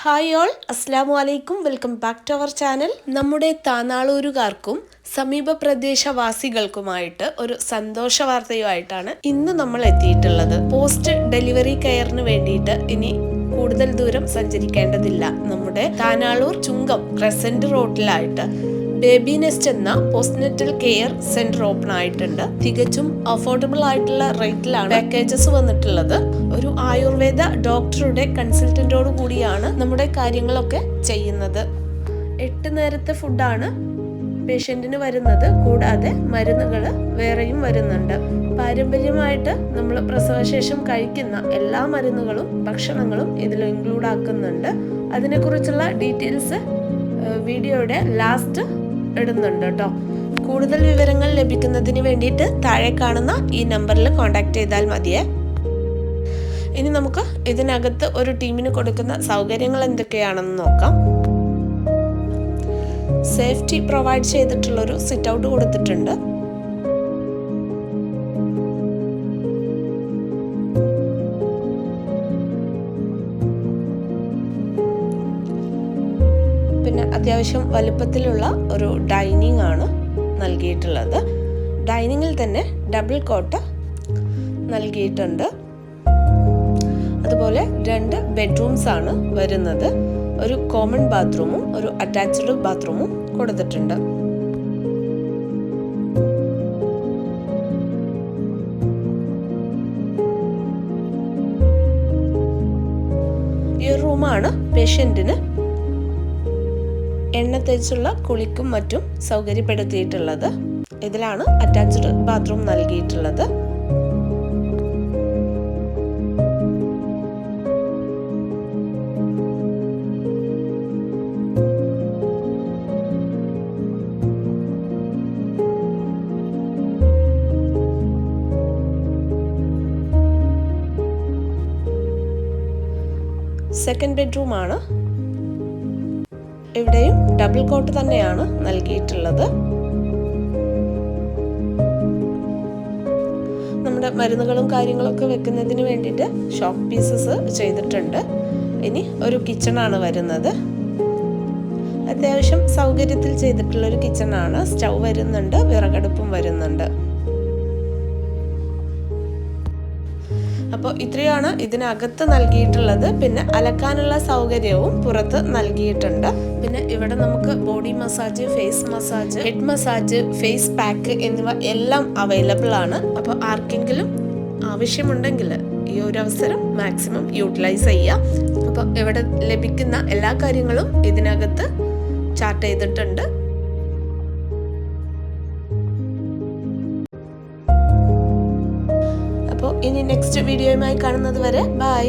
Hi all അസ്സാം വലൈക്കും welcome back to our channel നമ്മുടെ താനാളൂരുകാർക്കും സമീപ പ്രദേശവാസികൾക്കുമായിട്ട് ഒരു സന്തോഷ വാർത്തയുമായിട്ടാണ് ഇന്ന് നമ്മൾ എത്തിയിട്ടുള്ളത്. പോസ്റ്റ് ഡെലിവറി കെയറിന് വേണ്ടിയിട്ട് ഇനി കൂടുതൽ ദൂരം സഞ്ചരിക്കേണ്ടതില്ല. നമ്മുടെ താനാളൂർ ചുങ്കം ക്രസന്റ് റോഡിലായിട്ട് ബേബി നെസ്റ്റ് എന്ന പോസ്റ്റ്നെറ്റൽ കെയർ സെന്റർ ഓപ്പൺ ആയിട്ടുണ്ട്. തികച്ചും അഫോർഡബിൾ ആയിട്ടുള്ള റേറ്റിലാണ് പാക്കേജസ് വന്നിട്ടുള്ളത്. ഒരു ആയുർവേദ ഡോക്ടറുടെ കൺസൾട്ടന്റോട് കൂടിയാണ് നമ്മുടെ കാര്യങ്ങളൊക്കെ ചെയ്യുന്നത്. എട്ട് നേരത്തെ ഫുഡാണ് പേഷ്യന്റിന് വരുന്നത്. കൂടാതെ മരുന്നുകൾ വേറെയും വരുന്നുണ്ട്. പാരമ്പര്യമായിട്ട് നമ്മൾ പ്രസവശേഷം കഴിക്കുന്ന എല്ലാ മരുന്നുകളും ഭക്ഷണങ്ങളും ഇതിൽ ഇൻക്ലൂഡ് ആക്കുന്നുണ്ട്. അതിനെക്കുറിച്ചുള്ള ഡീറ്റെയിൽസ് വീഡിയോയുടെ ലാസ്റ്റ് ഇടുന്നുണ്ട് കേട്ടോ. കൂടുതൽ വിവരങ്ങൾ ലഭിക്കുന്നതിന് വേണ്ടിയിട്ട് താഴെ കാണുന്ന ഈ നമ്പറിൽ കോൺടാക്ട് ചെയ്താൽ മതിയേ. ഇനി നമുക്ക് ഇതിനകത്ത് ഒരു ടീമിന് കൊടുക്കുന്ന സൗകര്യങ്ങൾ എന്തൊക്കെയാണെന്ന് നോക്കാം. സേഫ്റ്റി പ്രൊവൈഡ് ചെയ്തിട്ടുള്ളൊരു സിറ്റ് ഔട്ട് കൊടുത്തിട്ടുണ്ട്. അത്യാവശ്യം വലുപ്പത്തിലുള്ള ഒരു ഡൈനിങ് ആണ് നൽകിയിട്ടുള്ളത്. ഡൈനിങ്ങിൽ തന്നെ ഡബിൾ കോട്ട് നൽകിയിട്ടുണ്ട്. അതുപോലെ രണ്ട് ബെഡ്റൂംസ് ആണ് വരുന്നത്. ഒരു കോമൺ ബാത്റൂമും ഒരു അറ്റാച്ച്ഡ് ബാത്റൂമും കൊടുത്തിട്ടുണ്ട്. ഈ റൂമാണ് പേഷ്യന്റിന് എണ്ണ തേച്ചുള്ള കുളിക്കും മറ്റും സൗകര്യപ്പെടുത്തിയിട്ടുള്ളത്. ഇതിലാണ് അറ്റാച്ച്ഡ് ബാത്റൂം നൽകിയിട്ടുള്ളത്. സെക്കൻഡ് ബെഡ്റൂം ആണ്. ഇവിടെയും ഡബിൾ കോട്ട് തന്നെയാണ് നൽകിയിട്ടുള്ളത്. നമ്മുടെ മരുന്നുകളും കാര്യങ്ങളൊക്കെ വെക്കുന്നതിന് വേണ്ടിയിട്ട് ഷോക്ക് പീസസ് ചെയ്തിട്ടുണ്ട്. ഇനി ഒരു കിച്ചണാണ് വരുന്നത്. അത്യാവശ്യം സൗകര്യത്തിൽ ചെയ്തിട്ടുള്ള ഒരു കിച്ചണാണ് സ്റ്റൗ വരുന്നുണ്ട് വിറകടുപ്പും വരുന്നുണ്ട്. അപ്പോൾ ഇത്രയാണ് ഇതിനകത്ത് നൽകിയിട്ടുള്ളത്. പിന്നെ അലക്കാനുള്ള സൗകര്യവും പുറത്ത് നൽകിയിട്ടുണ്ട്. പിന്നെ ഇവിടെ നമുക്ക് body massage face massage head massage face pack എന്നിവ എല്ലാം അവൈലബിൾ ആണ്. അപ്പോൾ ആർക്കെങ്കിലും ആവശ്യമുണ്ടെങ്കിൽ ഈ ഒരു അവസരം മാക്സിമം യൂട്ടിലൈസ് ചെയ്യുക. അപ്പോൾ ഇവിടെ ലഭിക്കുന്ന എല്ലാ കാര്യങ്ങളും ഇതിനകത്ത് ചാർട്ട് ചെയ്തിട്ടുണ്ട്. അപ്പോൾ ഇനി നെക്സ്റ്റ് വീഡിയോയുമായി കാണുന്നത് വരെ ബൈ